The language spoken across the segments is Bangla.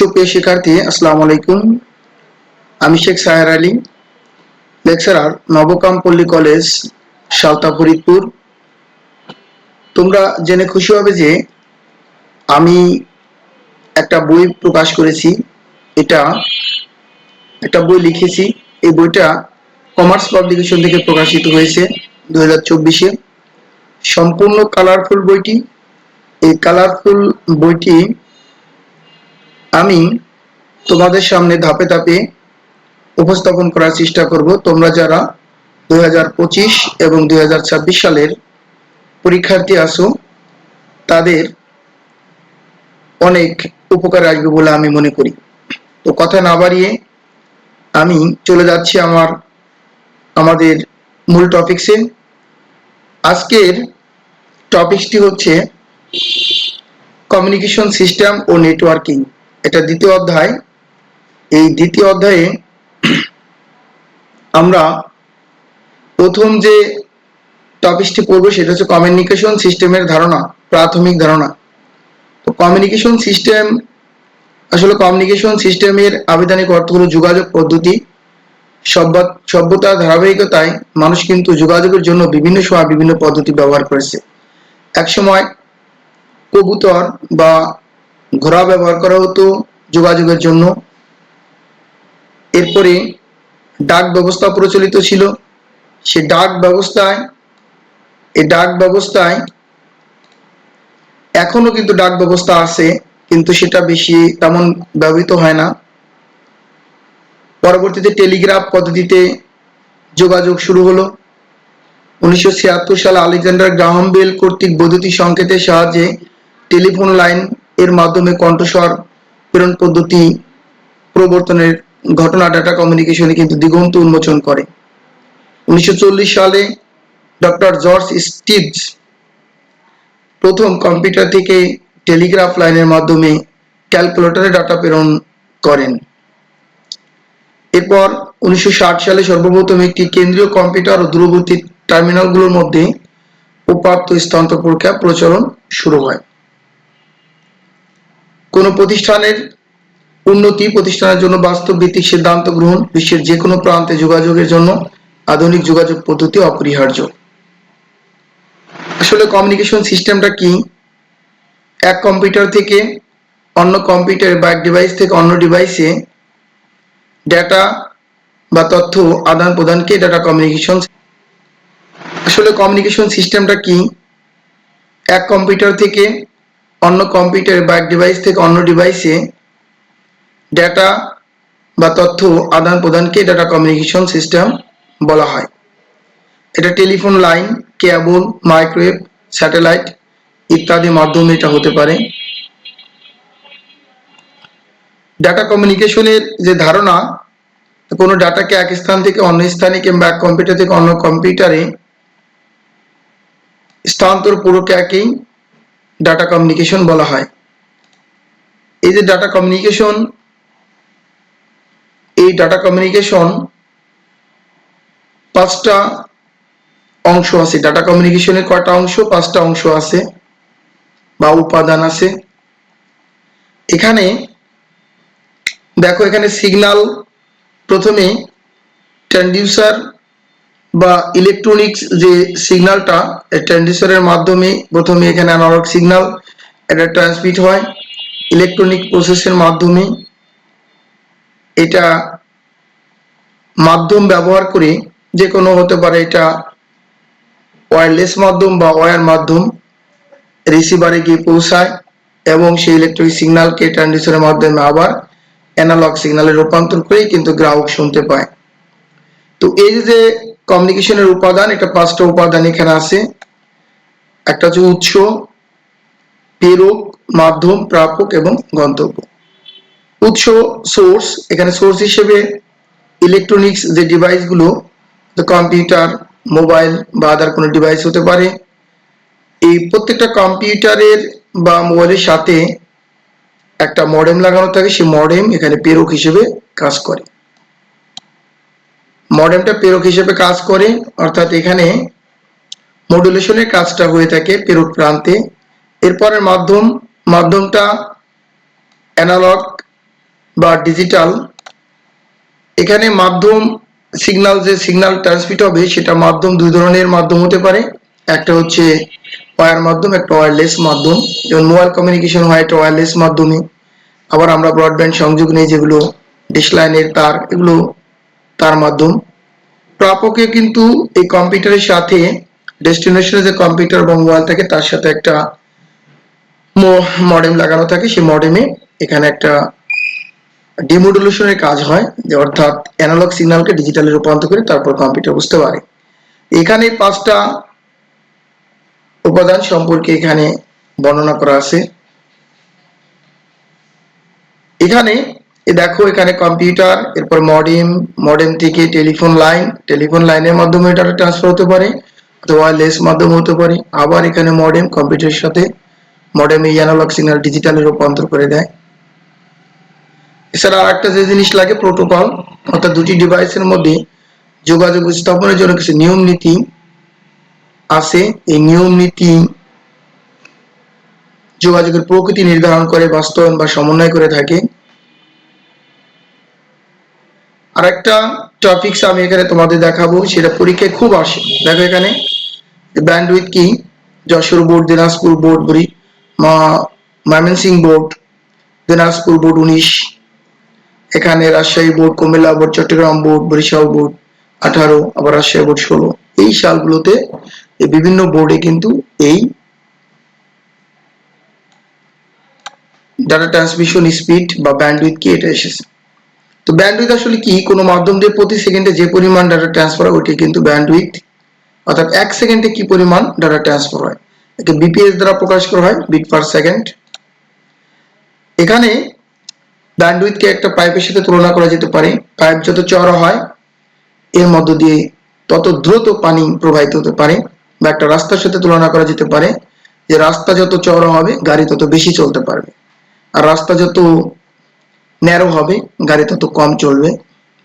সুপ্রিয় শিক্ষার্থী, আসসালামু আলাইকুম। আমি শেখ সাহের আলী, লেকচারার নবকাম পল্লী কলেজ, সালতা ফরিদপুর। তোমরা জেনে খুশি হবে যে আমি একটা বই প্রকাশ করেছি। এটা একটা বই লিখেছি। এই বইটা কমার্স পাবলিকেশন থেকে প্রকাশিত হয়েছে দু হাজার চব্বিশে। সম্পূর্ণ কালারফুল বইটি। এই কালারফুল বইটি আমি তোমাদের সামনে ধাপে ধাপে উপস্থাপন করার চেষ্টা করব। তোমরা যারা দু হাজার পঁচিশ এবং দু হাজার ছাব্বিশ সালের পরীক্ষার্থী আসো তাদের অনেক উপকার আসবে বলে আমি মনে করি। তো কথা না বাড়িয়ে আমি চলে যাচ্ছি আমার, আমাদের মূল টপিকসে আজকের টপিকসটি হচ্ছে কমিউনিকেশন সিস্টেম ও নেটওয়ার্কিং এটা দ্বিতীয় অধ্যায়। এই দ্বিতীয় অধ্যায়ে আমরা প্রথম যে টপিকটি পড়ব সেটা হচ্ছে কমিউনিকেশন সিস্টেমের ধারণা, প্রাথমিক ধারণা। তো কমিউনিকেশন সিস্টেম আসলে কমিউনিকেশন সিস্টেমের আবেদনিক অর্থ হলো যোগাযোগ পদ্ধতি। সভ্য- সভ্যতার ধারাবাহিকতায় মানুষ কিন্তু যোগাযোগের জন্য বিভিন্ন সময় বিভিন্ন পদ্ধতি ব্যবহার করেছে। একসময় কবুতর বা ঘোড়া ব্যবহার করা হতো যোগাযোগের জন্য। এরপরে ডাক ব্যবস্থা প্রচলিত ছিল। সে ডাক ব্যবস্থায় এই ডাক ব্যবস্থায় এখনও কিন্তু ডাক ব্যবস্থা আছে, কিন্তু সেটা বেশি তেমন ব্যবহৃত হয় না। পরবর্তীতে টেলিগ্রাফ পদ্ধতিতে যোগাযোগ শুরু হলো। উনিশশো ছিয়াত্তর সালে আলেকজান্ডার গ্রাহাম বেল কর্তৃক বৈদ্যুতিক সংকেতের সাহায্যে টেলিফোন লাইন এর মাধ্যমে কণ্ঠস্বর, প্রেরণ পদ্ধতি, প্রবর্তনের ঘটনা ডাটা কমিউনিকেশনে কিন্তু দিগন্ত উন্মোচন করে। উনিশশো চল্লিশ সালে ডক্টর জর্জ স্টিভস প্রথম কম্পিউটার থেকে টেলিগ্রাফ লাইনের মাধ্যমে ক্যালকুলেটরে ডাটা প্রেরণ করেন। এরপর উনিশশো ষাট সালে সর্বপ্রথম একটি কেন্দ্রীয় কম্পিউটার ও দূরবর্তী টার্মিনালগুলোর মধ্যে উপাত্ত স্থানান্তর প্রক্রিয়া প্রচলন শুরু হয়। কোন প্রতিষ্ঠানের উন্নতি, প্রতিষ্ঠানের জন্য বাস্তব ভিত্তিক সিদ্ধান্ত গ্রহণ, বিশ্বের যে কোনো প্রান্তে যোগাযোগের জন্য আধুনিক যোগাযোগ পদ্ধতি অপরিহার্য। আসলে কমিউনিকেশন সিস্টেমটা কি? এক কম্পিউটার থেকে অন্য কম্পিউটার বা এক ডিভাইস থেকে অন্য ডিভাইসে ডেটা বা তথ্য আদান প্রদানকে ডাটা কমিউনিকেশন আসলে কমিউনিকেশন সিস্টেমটা কি? এক কম্পিউটার থেকে অন্য কম্পিউটার বা ডিভাইস থেকে অন্য ডিভাইসে ডেটা বা তথ্য আদান প্রদানকে ডাটা কমিউনিকেশন সিস্টেম বলা হয়। এটা telephone line cable microwave satellite ইত্যাদি মাধ্যমে এটা হতে পারে। ডাটা কমিউনিকেশনের যে ধারণা, কোনো ডাটাকে এক স্থান থেকে অন্য স্থানে কিংবা এক কম্পিউটার থেকে অন্য কম্পিউটারে স্থানান্তর প্রক্রিয়াকেই ডাটা কমিউনিকেশন বলা হয়। এই যে ডাটা কমিউনিকেশন এই ডাটা কমিউনিকেশন পাঁচটা অংশ আছে। ডাটা কমিউনিকেশনের কয়টা অংশ? পাঁচটা অংশ আছে বা উপাদান আছে। এখানে দেখো এখানে সিগন্যাল প্রথমে ট্রান্সডিউসার বা ইলেকট্রনিক্স যে সিগন্যালটা ট্রান্সডিউসারের মাধ্যমে প্রথমে এখানে অ্যানালগ সিগন্যাল এটা ট্রান্সমিট হয় ইলেকট্রনিক প্রসেসের মাধ্যমে। এটা মাধ্যম ব্যবহার করে যে কোনো হতে পারে এটা ওয়্যারলেস মাধ্যম বা ওয়্যার মাধ্যম রিসিভারে গিয়ে পৌঁছায় এবং সেই ইলেকট্রিক সিগন্যালকে ট্রান্সডিউসারের মাধ্যমে আবার অ্যানালগ সিগন্যালে রূপান্তর করেই কিন্তু গ্রাহক শুনতে পায়। তো এই যে কমিউনিকেশনের উপাদান এটা পাঁচটা উপাদান এখানে আছে। একটা হচ্ছে উৎস, প্রেরক, মাধ্যম, প্রাপক এবং গন্তব্য। উৎস সোর্স এখানে সোর্স হিসেবে ইলেকট্রনিক্স যে ডিভাইসগুলো কম্পিউটার মোবাইল বা আদার কোনো ডিভাইস হতে পারে। এই প্রত্যেকটা কম্পিউটারের বা মোবাইলের সাথে একটা মডেম লাগানো থাকে, সেই মডেম এখানে প্রেরক হিসেবে কাজ করে। মডেমটা প্রেরক হিসেবে কাজ করে, অর্থাৎ এখানে মডুলেশনের কাজটা হয়ে থাকে প্রেরক প্রান্তে। এরপরের মাধ্যম, মাধ্যমটা অ্যানালগ বা ডিজিটাল এখানে মাধ্যম সিগন্যাল যে সিগনাল ট্রান্সমিট হবে, সেটা মাধ্যম দুই ধরনের মাধ্যম হতে পারে। একটা হচ্ছে ওয়্যার মাধ্যম, একটা ওয়্যারলেস মাধ্যম। যেমন মোবাইল কমিউনিকেশন হয় একটা ওয়্যারলেস মাধ্যমে। আবার আমরা ব্রডব্যান্ড সংযোগ নেই, যেগুলো ডিশ লাইনের তার, এগুলো তার মাধ্যম। প্রাপকে কিন্তু এই কম্পিউটারের সাথে ডেস্টিনেশনে যে কম্পিউটার বা মোবাইল থাকে, তার সাথে একটা মডেম লাগানো থাকে। সেই মডেমে এখানে একটা ডিমোডুলেশনের কাজ হয়, যে অর্থাৎ অ্যানালগ সিগন্যালকে ডিজিটালে রূপান্তর করে তারপর কম্পিউটার বুঝতে পারে। এখানে পাঁচটা উপাদান সম্পর্কে এখানে বর্ণনা করা আছে। এখানে এ দেখো এখানে কম্পিউটার এরপর মডেম মডেম থেকে টেলিফোন লাইন টেলিফোন লাইনের মাধ্যমে এটা ট্রান্সফার হতে পারে, অথবা লেস মাধ্যম হতে পারে। আবার এখানে মডেম কম্পিউটারের সাথে মডেম এই অ্যানালগ সিগন্যাল ডিজিটালে রূপান্তর করে দেয়। এছাড়া আর একটা যে জিনিস লাগে প্রোটোকল অর্থাৎ দুটি ডিভাইসের মধ্যে যোগাযোগ স্থাপনের জন্য কিছু নিয়ম নীতি আছে। এই নিয়ম নীতি যোগাযোগের প্রকৃতি নির্ধারণ করে, বাস্তবায়ন বা সমন্বয় করে থাকে। আর একটা টপিকস আমি এখানে তোমাদের দেখাবো, সেটা পরীক্ষায় খুব আসে। দেখো এখানে ব্যান্ডউইথ কি? যশোর বোর্ড দিনাজপুর বোর্ড বলি ময়মনসিং বোর্ড দিনাজপুর বোর্ড উনিশ, এখানে Rajshahi board Comilla board Chattogram board Barishal board আঠারো, আবার রাজশাহী বোর্ড ষোলো। এই সালগুলোতে বিভিন্ন বোর্ডে কিন্তু এই ডাটা ট্রান্সমিশন স্পিড বা ব্যান্ডউইথ কি এটা এসেছে। তো ব্যান্ডউইথ আসলে কি? কোনো মাধ্যম দিয়ে প্রতি সেকেন্ডে যে পরিমাণ ডাটা ট্রান্সফার হয় ওইটি কিন্তু ব্যান্ডউইথ অর্থাৎ এক সেকেন্ডে কি পরিমাণ ডাটা ট্রান্সফার হয়? একে বিপিএস দ্বারা প্রকাশ করা হয় বিট পার সেকেন্ড এখানে ব্যান্ডউইথকে একটা পাইপের সাথে তুলনা করা যেতে পারে। পাইপ যত চওড়া হয়, এর মধ্য দিয়ে তত দ্রুত পানি প্রবাহিত হতে পারে বা একটা রাস্তার সাথে তুলনা করা যেতে পারে যে রাস্তা যত চওড়া হবে, গাড়ি তত বেশি চলতে পারবে। আর রাস্তা যত ন্যারো হবে, গাড়ি তত কম চলবে,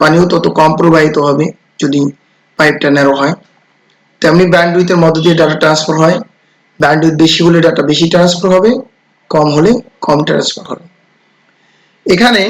পানিও তত কম প্রবাহিত হবে যদি পাইপটা ন্যারো হয়। তেমনি ব্যান্ডউইথের মধ্য দিয়ে ডাটা ট্রান্সফার হয়। ব্যান্ডউইথ বেশি হলে ডাটা বেশি ট্রান্সফার হবে, কম হলে কম ট্রান্সফার হবে। এখানে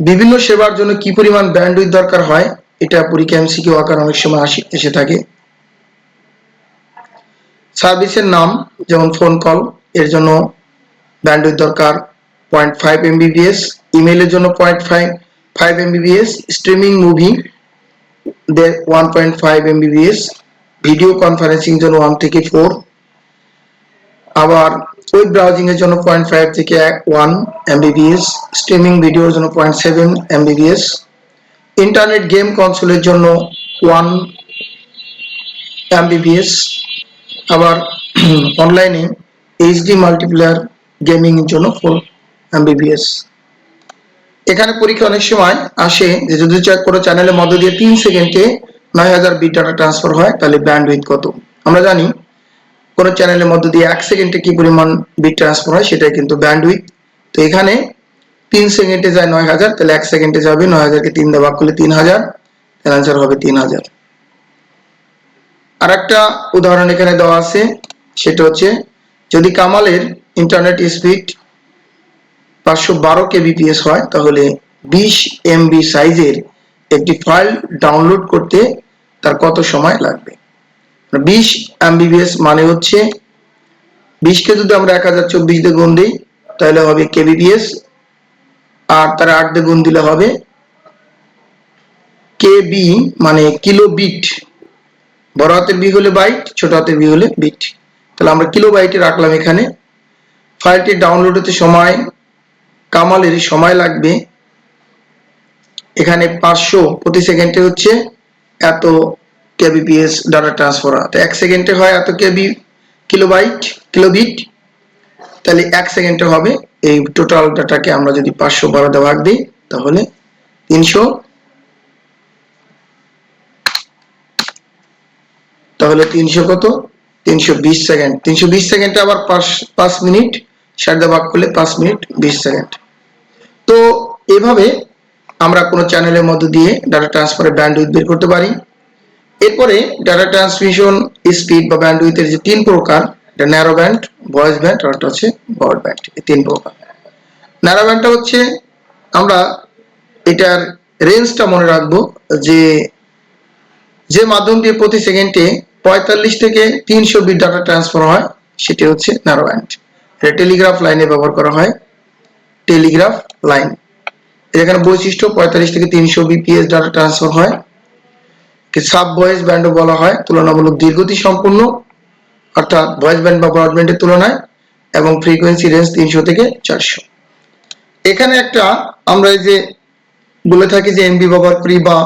বিভিন্ন সেবার জন্য কি পরিমাণ ব্যান্ডউইথ দরকার হয়, এটা পরীক্ষা এমসিকিউ আকার অনেক সময় আসে, এসে থাকে। সার্ভিসের নাম, যেমন ফোন কল এর জন্য ব্যান্ডউইথ দরকার পয়েন্ট ফাইভ এমবিবিএস ইমেলের জন্য point five five MBPS streaming movie one point five MBPS video conferencing জন্য ওয়ান থেকে ফোর আবার ওয়েব ব্রাউজিং এর জন্য পয়েন্ট ফাইভ থেকে ওয়ান এমবিবিএস স্ট্রিমিং ভিডিওর জন্য point seven MBPS internet game কনসোলের জন্য ওয়ান এমবিবিএস আবার অনলাইনে এইচডি মাল্টিপ্লেয়ার গেমিং এর জন্য ফোর এমবিবিএস এখানে পরীক্ষা অনেক সময় আসে যে যদি চেক করো চ্যানেলের মধ্য দিয়ে তিন সেকেন্ডে নয় হাজার বিট ডাটা ট্রান্সফার হয়, তাহলে ব্যান্ডউইথ কত? আমরা জানি কোনো চ্যানেলের মধ্য দিয়ে এক সেকেন্ডে কি পরিমাণ বিট ট্রান্সফার হয়, সেটাই কিন্তু ব্যান্ডউইথ তো এখানে তিন সেকেন্ডে যায় নয় হাজার, তাহলে এক সেকেন্ডে যাবে নয় হাজারকে তিন ভাগ করলে তিন হাজার, তাহলে আনসার হবে তিন হাজার। আর একটা উদাহরণ এখানে দেওয়া আছে, সেটা হচ্ছে যদি কামালের ইন্টারনেট স্পিড পাঁচশো বারো কেবিপিএস হয়, তাহলে বিশ এমবি সাইজের একটি ফাইল ডাউনলোড করতে তার কত সময় লাগবে? বিশ এমবিবিএস মানে হচ্ছে বিশকে যদি আমরা এক হাজার চব্বিশ দিয়ে গুণ দিই, তাহলে হবে কেবিপিএস আর তার আট দিয়ে গুণ দিলে হবে কেবি মানে কিলো বিট বড় হাতের বি হলে বাইট ছোট হাতের বি হলে বিট তাহলে আমরা কিলো বাইটে রাখলাম এখানে। ফাইলটি ডাউনলোড হতে সময় কামালের সময় লাগবে। এখানে পাঁচশো প্রতি সেকেন্ডে হচ্ছে এত কেবিপিএস ডাটা ট্রান্সফার। তো এক সেকেন্ডে হয় এত কেবি, কিলোবাইট, কিলোবিট। তাহলে এক সেকেন্ডে হবে এই টোটাল ডাটাকে আমরা যদি পাঁচশো বারো ভাগ দিই, তাহলে তিনশো। তাহলে তিনশো কত? তিনশো বিশ সেকেন্ড। তিনশো বিশ সেকেন্ডে আবার পাঁচ পাঁচ মিনিট। ষাট ভাগ করলে পাঁচ মিনিট, বিশ সেকেন্ড। তো এভাবে আমরা কোনো চ্যানেলের মধ্য দিয়ে ডাটা ট্রান্সফারের ব্যান্ডউইথ বের করতে পারি। এরপরে ডাটা ট্রান্সমিশন স্পিড বা ব্যান্ডউইথের যে তিন প্রকার ন্যারো ব্যান্ড ভয়েস ব্যান্ড আর হচ্ছে ব্রড ব্যান্ড এই তিন প্রকার। ন্যারো ব্যান্ডটা হচ্ছে আমরা এটার রেঞ্জটা মনে রাখব যে যে মাধ্যম দিয়ে প্রতি সেকেন্ডে পঁয়তাল্লিশ থেকে তিনশো বিট ডাটা ট্রান্সফার হয়, সেটি হচ্ছে ন্যারো ব্যান্ড টেলিগ্রাফ লাইনে ব্যবহার করা হয়। Telegraph line. এখানে বৈশিষ্ট্য, পঁয়তাল্লিশ থেকে তিনশো বিপিএস ডাটা ট্রান্সফার হয়। সাব ভয়েস ব্যান্ডও বলা হয়। তুলনামূলক দীর্ঘতি সম্পূর্ণ, অর্থাৎ ভয়েস ব্যান্ড বা ব্রডব্যান্ডের তুলনায়, এবং ফ্রিকোয়েন্সি রেঞ্জ তিনশো থেকে চারশো। এখানে একটা আমরা এই যে বলে থাকি যে এমবি ব্যবহার করি বা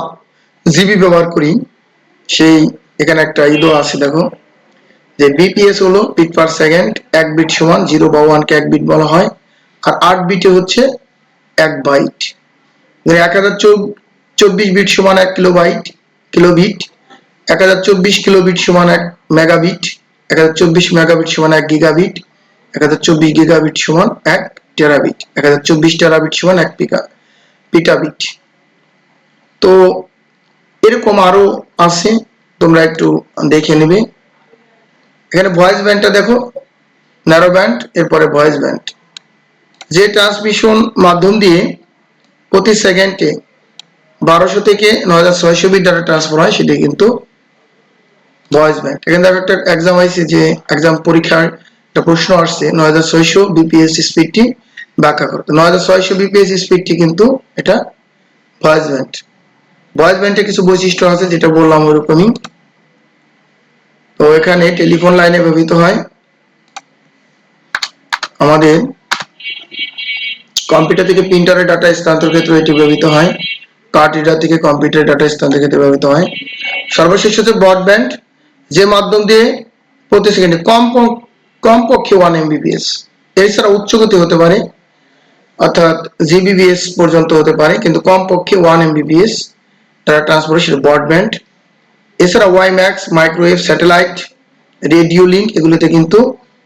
জিবি ব্যবহার করি, সেই এখানে একটা ইদো আছে, দেখো। যে বিপিএস হলো বিট পার সেকেন্ড, এক বিট সমান জিরো বা ওয়ানকে এক বিট বলা হয়, আর আট বিটে হচ্ছে এক বাইট। এক হাজার চব্বিশ বিট সমান এক কিলো বাইট কিলো বিট এক হাজার চব্বিশ কিলো বিট সমান এক মেগাবিট। এক হাজার চব্বিশ মেগাবিট সমান এক গিগাবিট। এক হাজার চব্বিশ গিগাবিট সমান এক টেরাবিট। এক হাজার চব্বিশ টেরাবিট সমান এক পিকা, পিটাবিট। তো এরকম আরও আছে, তোমরা একটু দেখে নেবে। এখানে ভয়েস ব্যান্ডটা দেখো ন্যারো ব্যান্ড এরপরে ভয়েস ব্যান্ড যে ট্রান্সমিশন মাধ্যম দিয়ে প্রতি সেকেন্ডে বারোশো থেকে নয় হাজার ছয়শো বিট ডাটা ট্রান্সফার হয় সেটি কিন্তু ভয়েস ব্যান্ড এখানে দেখো একটা এক্সাম আইসি যে এক্সাম পরীক্ষার একটা প্রশ্ন আসছে নয় হাজার ছয়শো বিপিএস স্পিডটি ব্যাখ্যা করতে নয় হাজার ছয়শো বিপিএস স্পিডটি কিন্তু এটা ভয়েস ব্যান্ড ভয়েস ব্যান্ডের কিছু বৈশিষ্ট্য আছে, যেটা বললাম ওরকমই তো এখানে টেলিফোন লাইনে ব্যবহৃত হয়। আমাদের কম্পিউটার থেকে প্রিন্টারের ডাটা স্থানান্তর ক্ষেত্রে এটি ব্যবহৃত হয়। কার্ড রিডার থেকে কম্পিউটার ডাটা স্থানান্তর ক্ষেত্রে ব্যবহৃত হয়। সর্বশেষ হচ্ছে ব্রডব্যান্ড, যে মাধ্যম দিয়ে প্রতি সেকেন্ডে কম কমপক্ষে ওয়ান এমবিপিএস এছাড়া উচ্চগতি হতে পারে, অর্থাৎ জিবিবিএস পর্যন্ত হতে পারে, কিন্তু কমপক্ষে ওয়ান এমবিপিএস ট্রান্সফার সেটা ব্রডব্যান্ড। এছাড়া WiMAX microwave satellite radio link এগুলোতে কিন্তু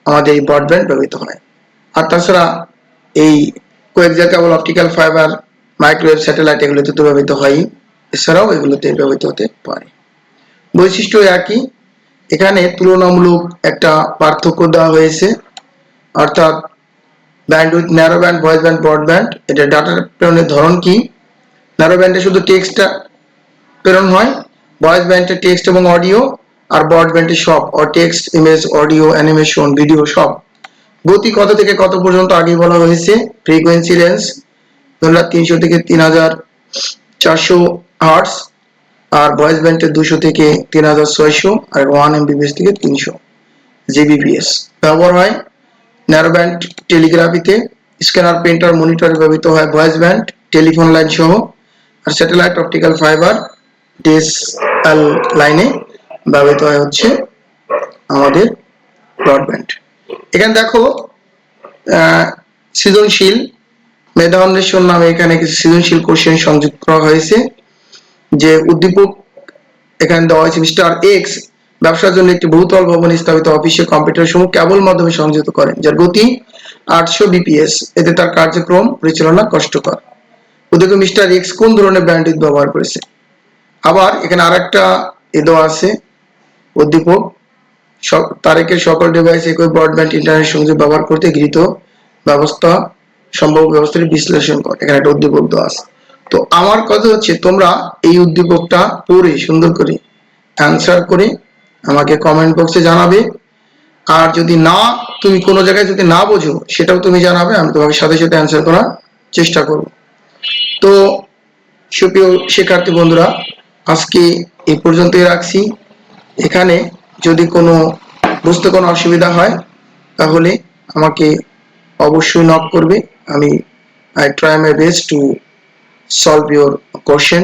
আমাদের এই ব্রডব্যান্ড ব্যবহৃত হয়। আর তাছাড়া এই কয়েক cable optical fibre microwave satellite এগুলোতে তো ব্যবহৃত হয়ই। এছাড়াও এগুলোতে ব্যবহৃত হতে পারে। বৈশিষ্ট্য একই। এখানে তুলনামূলক একটা পার্থক্য দেওয়া হয়েছে। অর্থাৎ bandwidth narrow band voice band broadband এটা ডাটা প্রেরণের ধরন কি? ন্যারো ব্যান্ডে শুধু টেক্সটটা প্রেরণ হয় ভয়েস ব্যান্ডে টেক্সট এবং অডিও আর ব্রডব্যান্ডে সব, ও text, image, audio, animation, video সব। গতি কত থেকে কত পর্যন্ত আগে বলা হয়েছে? ফ্রিকোয়েন্সি রেঞ্জ ধরলাম তিনশো থেকে তিন হাজার চারশো হার্টস আর ভয়েস ব্যান্ডের দুশো থেকে তিন হাজার ছয়শো আর ওয়ান এমবিপিএস থেকে তিনশো জিবিপিএস। ব্যবহার হয় ন্যারো ব্যান্ড টেলিগ্রাফিতে স্ক্যানার প্রিন্টার মনিটরে ব্যবহৃত হয় ভয়েস ব্যান্ড টেলিফোন লাইন সহ আর স্যাটেলাইট অপটিক্যাল ফাইবার ডিএসএল লাইনে ব্যবহৃত হয় হচ্ছে আমাদের ব্রডব্যান্ড। এখানে দেখো সৃজনশীল মেধা অন্বেষণ নামে এখানে কিছু সৃজনশীল কোশ্চেন সংযুক্ত করা হয়েছে, যে উদ্দীপক এখানে দেওয়া হয়েছে মিস্টার এক্স, ব্যবসার জন্য একটি বহুতল ভবন স্থাপিত অফিসে কম্পিউটার সমূহ কেবল মাধ্যমে সংযুক্ত করেন, যার গতি আটশো বিপিএস, এতে তার কার্যক্রম পরিচালনা কষ্টকর। ওদিকে মিস্টার এক্স কোন ধরনের ব্যান্ডউইথ ব্যবহার করেছে? আবার এখানে আরেকটা এ দেওয়া আছে, উদ্দীপক। তারেকের সকল ডিভাইস একই ব্রডব্যান্ড ইন্টারনেট সংযোগ ব্যবহার করতে গৃহীত ব্যবস্থা সম্ভব ব্যবস্থাটি বিশ্লেষণ করে। এখানে একটা উদ্দীপক দেওয়া আছে। তো আমার কথা হচ্ছে, তোমরা এই উদ্দীপকটা পড়ে, সুন্দর করে অ্যান্সার করে আমাকে কমেন্ট বক্সে জানাবে। আর যদি না, তুমি কোনো জায়গায় যদি না বোঝো, সেটাও তুমি জানাবে, আমি তোমাকে সাথে সাথে অ্যান্সার করার চেষ্টা করব। তো সুপ্রিয় শিক্ষার্থী বন্ধুরা আজকে এই পর্যন্তই রাখছি। এখানে যদি কোনো বুঝতে কোনো অসুবিধা হয়, তাহলে আমাকে অবশ্যই নক করবে। আমি I try my best to solve your question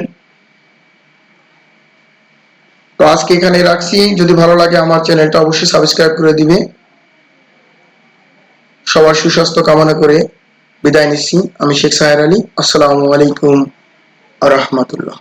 তো আজকে এখানে রাখছি। যদি ভালো লাগে আমার চ্যানেলটা অবশ্যই সাবস্ক্রাইব করে দিবে। সবার সুস্বাস্থ্য কামনা করে বিদায় নিচ্ছি। আমি শেখ সাহের আলী। আসসালামু আলাইকুম রহমতুল্লাহ।